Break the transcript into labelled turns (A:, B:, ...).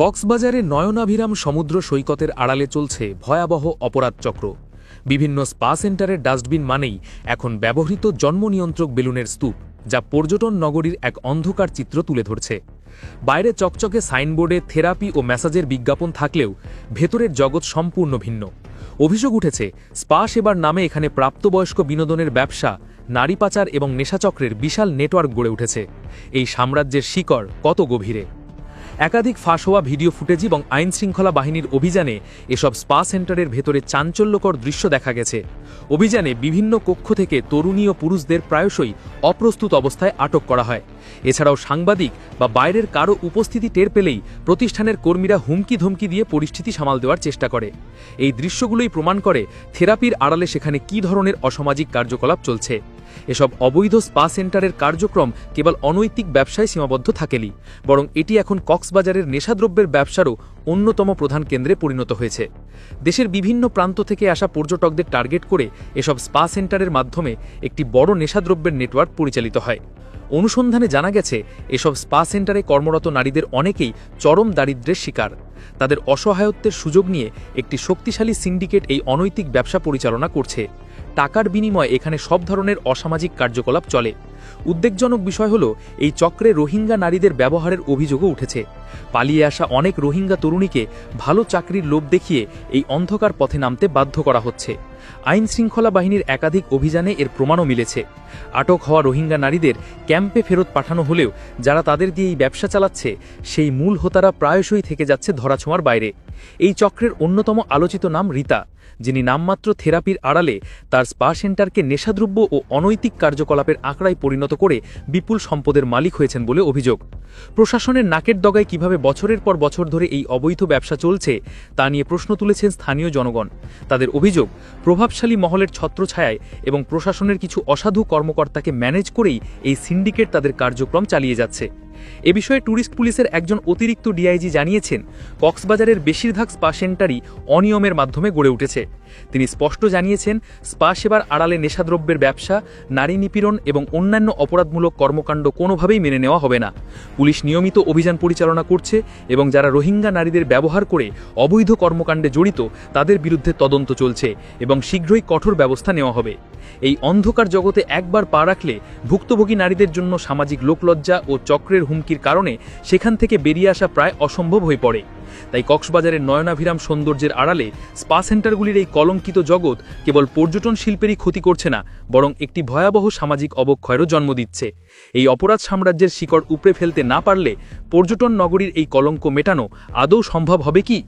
A: কক্সবাজারে নয়নাভিরাম সমুদ্র সৈকতের আড়ালে চলছে ভয়াবহ অপরাধ চক্র। বিভিন্ন স্পা সেন্টারের ডাস্টবিন মানেই এখন ব্যবহৃত জন্ম নিয়ন্ত্রক বেলুনের স্তূপ, যা পর্যটন নগরীর এক অন্ধকার চিত্র তুলে ধরছে। বাইরে চকচকে সাইনবোর্ডে থেরাপি ও ম্যাসাজের বিজ্ঞাপন থাকলেও ভেতরের জগৎ সম্পূর্ণ ভিন্ন। অভিযোগ উঠেছে, স্পা সেবার নামে এখানে প্রাপ্তবয়স্ক বিনোদনের ব্যবসা, নারী পাচার এবং নেশাচক্রের বিশাল নেটওয়ার্ক গড়ে উঠেছে। এই সাম্রাজ্যের শিকড় কত গভীরে? একাধিক ফাঁস হওয়া ভিডিও ফুটেজ এবং আইন শৃঙ্খলা বাহিনীর অভিযানে এসব স্পা সেন্টারের ভেতরে চাঞ্চল্যকর দৃশ্য দেখা গেছে। অভিযানে বিভিন্ন কক্ষ থেকে তরুণী ও পুরুষদের প্রায়শই অপ্রস্তুত অবস্থায় আটক করা হয়। এছাড়াও সাংবাদিক বা বাইরের কারও উপস্থিতি টের পেলেই প্রতিষ্ঠানের কর্মীরা হুমকি ধমকি দিয়ে পরিস্থিতি সামাল দেওয়ার চেষ্টা করে। এই দৃশ্যগুলোই প্রমাণ করে থেরাপির আড়ালে সেখানে কী ধরনের অসামাজিক কার্যকলাপ চলছে। এসব অবৈধ স্পা সেন্টারের কার্যক্রম কেবল অনৈতিক ব্যবসায় সীমাবদ্ধ থাকেনি, বরং এটি এখন কক্সবাজারের নেশাদ্রব্যের ব্যবসারও অন্যতম প্রধান কেন্দ্রে পরিণত হয়েছে। দেশের বিভিন্ন প্রান্ত থেকে আসা পর্যটকদের টার্গেট করে এসব স্পা সেন্টারের মাধ্যমে একটি বড় নেশাদ্রব্যের নেটওয়ার্ক পরিচালিত হয়। অনুসন্ধানে জানা গেছে, এসব স্পা সেন্টারে কর্মরত নারীদের অনেকেই চরম দারিদ্র্যের শিকার। তাদের অসহায়ত্বের সুযোগ নিয়ে একটি শক্তিশালী সিন্ডিকেট এই অনৈতিক ব্যবসা পরিচালনা করছে। টাকার বিনিময়ে এখানে সব ধরনের অসামাজিক কার্যকলাপ চলে। উদ্বেগজনক বিষয় হল, এই চক্রে রোহিঙ্গা নারীদের ব্যবহারের অভিযোগও উঠেছে। পালিয়ে আসা অনেক রোহিঙ্গা তরুণীকে ভালো চাকরির লোভ দেখিয়ে এই অন্ধকার পথে নামতে বাধ্য করা হচ্ছে। আইন শৃঙ্খলা বাহিনীর একাধিক অভিযানে এর প্রমাণও মিলেছে। আটক হওয়া রোহিঙ্গা নারীদের ক্যাম্পে ফেরত পাঠানো হলেও যারা তাদের দিয়ে এই ব্যবসা চালাচ্ছে, সেই মূল হোতারা প্রায়শই থেকে যাচ্ছে ধরাছোঁয়ার বাইরে। এই চক্রের অন্যতম আলোচিত নাম রীতা, যিনি নামমাত্র থেরাপির আড়ালে তার স্পা সেন্টারকে নেশাদ্রব্য ও অনৈতিক কার্যকলাপের আঁকড়ায় পরিণত করে বিপুল সম্পদের মালিক হয়েছেন বলে অভিযোগ। প্রশাসনের নাকের দগায় কীভাবে বছরের পর বছর ধরে এই অবৈধ ব্যবসা চলছে, তা নিয়ে প্রশ্ন তুলেছেন স্থানীয় জনগণ। তাদের অভিযোগ, প্রভাবশালী মহলের ছত্রছায়ায় এবং প্রশাসনের কিছু অসাধু কর্মকর্তাকে ম্যানেজ করেই এই সিন্ডিকেট তাদের কার্যক্রম চালিয়ে যাচ্ছে। এ বিষয়ে ট্যুরিস্ট পুলিশের একজন অতিরিক্ত ডিআইজি জানিয়েছেন, কক্সবাজারের বেশিরভাগ স্পা সেন্টারই অনিয়মের মাধ্যমে গড়ে উঠেছে। তিনি স্পষ্ট জানিয়েছেন, স্পা সেবার আড়ালে নেশাদ্রব্যের ব্যবসা, নারী নিপীড়ন এবং অন্যান্য অপরাধমূলক কর্মকাণ্ড কোনোভাবেই মেনে নেওয়া হবে না। পুলিশ নিয়মিত অভিযান পরিচালনা করছে এবং যারা রোহিঙ্গা নারীদের ব্যবহার করে অবৈধ কর্মকাণ্ডে জড়িত, তাদের বিরুদ্ধে তদন্ত চলছে এবং শীঘ্রই কঠোর ব্যবস্থা নেওয়া হবে। এই অন্ধকার জগতে একবার পা রাখলে ভুক্তভোগী নারীদের জন্য সামাজিক লোকলজ্জা ও চক্রের হুমকির কারণে সেখান থেকে বেরিয়ে আসা প্রায় অসম্ভব হয়ে পড়ে। তাই কক্সবাজারের নয়নাভিরাম সৌন্দর্যের আড়ালে স্পা সেন্টারগুলির এই কলঙ্কিত জগৎ কেবল পর্যটন শিল্পেরই ক্ষতি করছে না, বরং একটি ভয়াবহ সামাজিক অবক্ষয়েরও জন্ম দিচ্ছে। এই অপরাধ সাম্রাজ্যের শিকড় উপড়ে ফেলতে না পারলে পর্যটন নগরীর এই কলঙ্ক মেটানো আদৌ সম্ভব হবে কি?